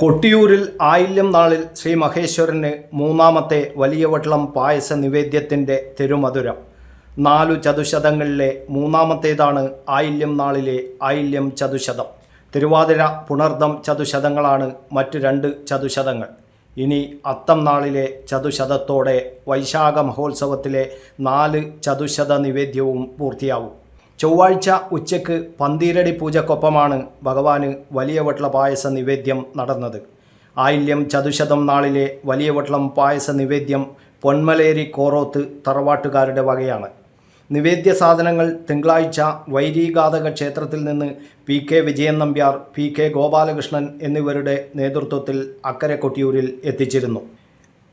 കൊട്ടിയൂരിൽ ആയില്യം നാളിൽ ശ്രീ മഹേശ്വരന് മൂന്നാമത്തെ വലിയ വട്ടളം പായസ നിവേദ്യത്തിന്റെ തിരുമധുരം. നാലു ചതുശതങ്ങളിലെ മൂന്നാമത്തേതാണ് ആയില്യം നാളിലെ ആയില്യം ചതുശതം. തിരുവാതിര പുണർദം ചതുശതങ്ങളാണ് മറ്റു രണ്ട് ചതുശതങ്ങൾ. ഇനി അത്തം നാളിലെ ചതുശതത്തോടെ വൈശാഖ മഹോത്സവത്തിലെ നാല് ചതുശത നിവേദ്യവും പൂർത്തിയാവും. ചൊവ്വാഴ്ച ഉച്ചയ്ക്ക് പന്തീരടി പൂജക്കൊപ്പമാണ് ഭഗവാന് വലിയ വട്ടള പായസ നിവേദ്യം നടന്നത്. ആയില്യം ചതുശതം നാളിലെ വലിയ വട്ടളം പായസ നിവേദ്യം പൊന്മലേരി കോറോത്ത് തറവാട്ടുകാരുടെ വകയാണ്. നിവേദ്യ സാധനങ്ങൾ തിങ്കളാഴ്ച വൈരീഘാതക ക്ഷേത്രത്തിൽ നിന്ന് P K Vijayan Nambiar P K Gopalakrishnan എന്നിവരുടെ നേതൃത്വത്തിൽ അക്കരെ കൊട്ടിയൂരിൽ എത്തിച്ചിരുന്നു.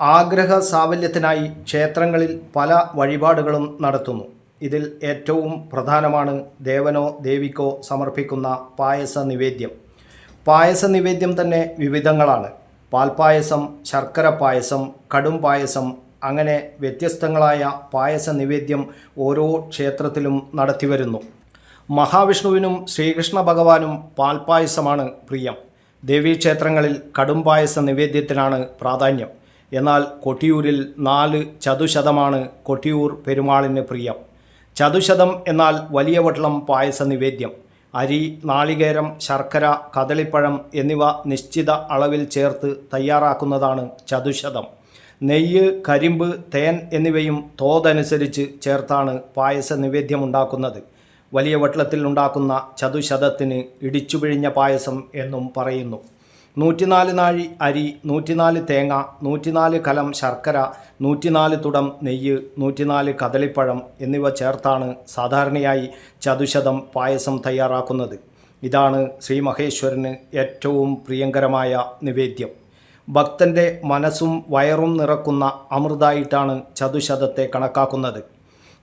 ആഗ്രഹ സാഫല്യത്തിനായി ക്ഷേത്രങ്ങളിൽ പല വഴിപാടുകളും നടത്തുന്നു. ഇതിൽ ഏറ്റവും പ്രധാനമാണ് ദേവനോ ദേവിക്കോ സമർപ്പിക്കുന്ന പായസ നിവേദ്യം. പായസ നിവേദ്യം തന്നെ വിവിധങ്ങളാണ്. പാൽപ്പായസം ശർക്കര പായസം കടും പായസം അങ്ങനെ വ്യത്യസ്തങ്ങളായ പായസ നിവേദ്യം ഓരോ ക്ഷേത്രത്തിലും നടത്തിവരുന്നു മഹാവിഷ്ണുവിനും ശ്രീകൃഷ്ണ ഭഗവാനും പാൽപ്പായസമാണ് പ്രിയം. ദേവീക്ഷേത്രങ്ങളിൽ കടും പായസ നിവേദ്യത്തിനാണ് പ്രാധാന്യം. എന്നാൽ കൊട്ടിയൂരിൽ നാല് ചതുശതമാണ് കൊട്ടിയൂർ പെരുമാളിന് പ്രിയം. ചതുശതം എന്നാൽ വലിയ വട്ടളം പായസ നിവേദ്യം അരി നാളികേരം ശർക്കര കദളിപ്പഴം എന്നിവ നിശ്ചിത അളവിൽ ചേർത്ത് തയ്യാറാക്കുന്നതാണ് ചതുശതം. നെയ്യ് കരിമ്പ് തേൻ എന്നിവയും തോതനുസരിച്ച് ചേർത്താണ് പായസ നിവേദ്യം ഉണ്ടാക്കുന്നത്. വലിയ വട്ടളത്തിൽ ഉണ്ടാക്കുന്ന ചതുശതത്തിന് ഇടിച്ചുപിഴിഞ്ഞ പായസം എന്നും പറയുന്നു. നൂറ്റിനാല് നാഴി അരി നൂറ്റിനാല് തേങ്ങ നൂറ്റിനാല് കലം ശർക്കര നൂറ്റിനാല് തുടം നെയ്യ് നൂറ്റിനാല് കദളിപ്പഴം എന്നിവ ചേർത്താണ് സാധാരണയായി ചതുശതം പായസം തയ്യാറാക്കുന്നത്. ഇതാണ് ശ്രീ മഹേശ്വരന് ഏറ്റവും പ്രിയങ്കരമായ നിവേദ്യം. ഭക്തന്റെ മനസ്സും വയറും നിറക്കുന്ന അമൃതായിട്ടാണ് ചതുശതത്തെ കണക്കാക്കുന്നത്.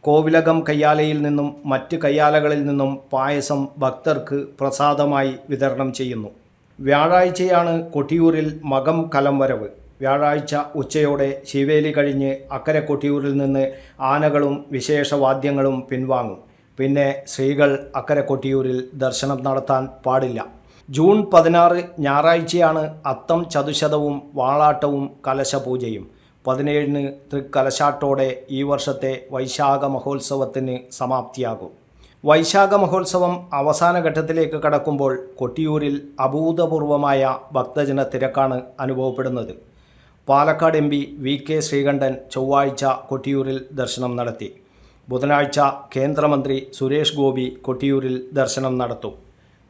കോവിലകം കയ്യാലയിൽ നിന്നും മറ്റ് കയ്യാലകളിൽ നിന്നും പായസം ഭക്തർക്ക് പ്രസാദമായി വിതരണം ചെയ്യുന്നു. വ്യാഴാഴ്ചയാണ് കൊട്ടിയൂരിൽ മകം കലം വരവ്. വ്യാഴാഴ്ച ഉച്ചയോടെ ശിവേലി കഴിഞ്ഞ് അക്കരെ കൊട്ടിയൂരിൽ നിന്ന് ആനകളും വിശേഷവാദ്യങ്ങളും പിൻവാങ്ങും. പിന്നെ സ്ത്രീകൾ അക്കരെ കൊട്ടിയൂരിൽ ദർശനം നടത്താൻ പാടില്ല. ജൂൺ പതിനാറ് ഞായറാഴ്ചയാണ് അത്തം ചതുശതവും വാളാട്ടവും കലശപൂജയും. പതിനേഴിന് തൃക്കലശാട്ടോടെ ഈ വർഷത്തെ വൈശാഖ മഹോത്സവത്തിന് സമാപ്തിയാകും. വൈശാഖ മഹോത്സവം അവസാന ഘട്ടത്തിലേക്ക് കടക്കുമ്പോൾ കൊട്ടിയൂരിൽ അഭൂതപൂർവമായ ഭക്തജന തിരക്കാണ് അനുഭവപ്പെടുന്നത്. Palakkad M P V K Sreekandan ചൊവ്വാഴ്ച കൊട്ടിയൂരിൽ ദർശനം നടത്തി. ബുധനാഴ്ച കേന്ദ്രമന്ത്രി സുരേഷ് ഗോപി കൊട്ടിയൂരിൽ ദർശനം നടത്തും.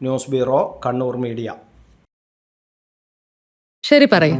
News bureau Kannur media. ശരി പറയും.